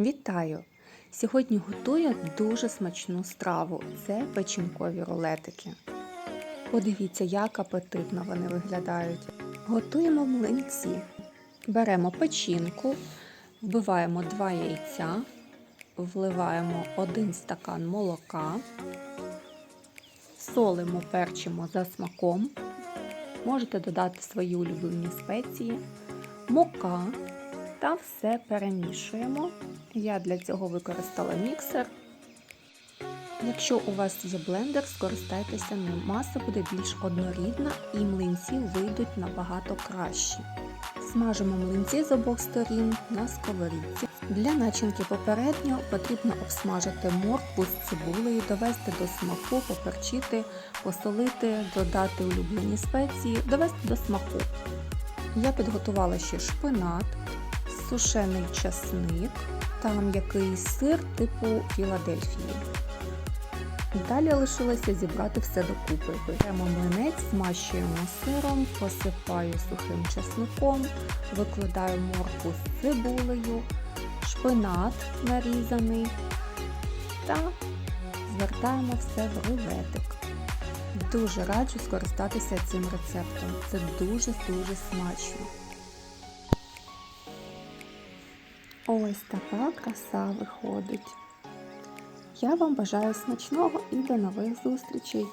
Вітаю! Сьогодні готую дуже смачну страву. Це печінкові рулетики. Подивіться, як апетитно вони виглядають. Готуємо млинці. Беремо печінку, вбиваємо 2 яйця, вливаємо 1 стакан молока, солимо, перчимо за смаком. Можете додати свої улюблені спеції, мука та все перемішуємо. Я для цього використала міксер. Якщо у вас є блендер, скористайтеся ним. Маса буде більш однорідна і млинці вийдуть набагато кращі. Смажимо млинці з обох сторін на сковорідці. Для начинки попередньо потрібно обсмажити моркву з цибулею, довести до смаку, поперчити, посолити, додати улюблені спеції, довести до смаку. Я підготувала ще шпинат, сушений часник та м'який сир типу Філадельфії. Далі лишилося зібрати все докупи. Беремо млинець, змащуємо сиром, посипаю сухим часником, викладаю морку з цибулею, шпинат нарізаний та звертаємо все в рулетик. Дуже раджу скористатися цим рецептом. Це дуже-дуже смачно. Ось така краса виходить. Я вам бажаю смачного і до нових зустрічей!